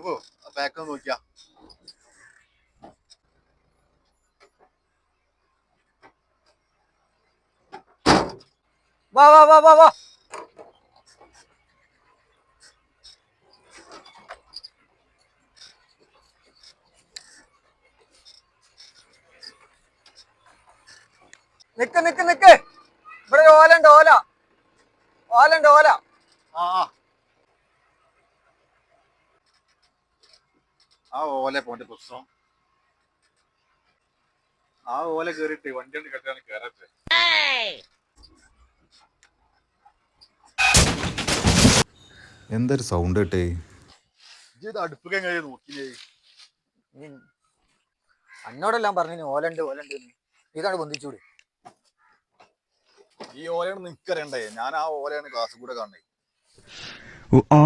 അപ്പോ ബാക്ക് നോക്കിയാ. വാ വാ വാ വാ വാ. നിക്ക് നിക്ക് നിക്ക്. ഇവിടെ ഓല ഉണ്ട് ഓല. ഓല. ഉണ്ട് ഓല ആ. ആ. ഓല പോന്റെ പ്രശ്നം. ആ ഓല കേറിട്ട് വണ്ടി കൊണ്ട് കെട്ടാണ് കേറട്ടെ. എന്തൊരു സൗണ്ട് കേട്ടേ? ഇത് അടുപ്പിക്കാൻ എങ്ങനെ നോക്കില്ലേ. അന്നോടെല്ലാം പറഞ്ഞു ഓലണ്ട് ഓലണ്ട് ഇതാണ് ബന്ധിച്ചൂട്. ഈ ഓലയാണ് നിനക്കറിയണ്ടേ? ഞാൻ ആ ഓലയാണ് കാസർഗോഡ് കാണുന്നത് ആ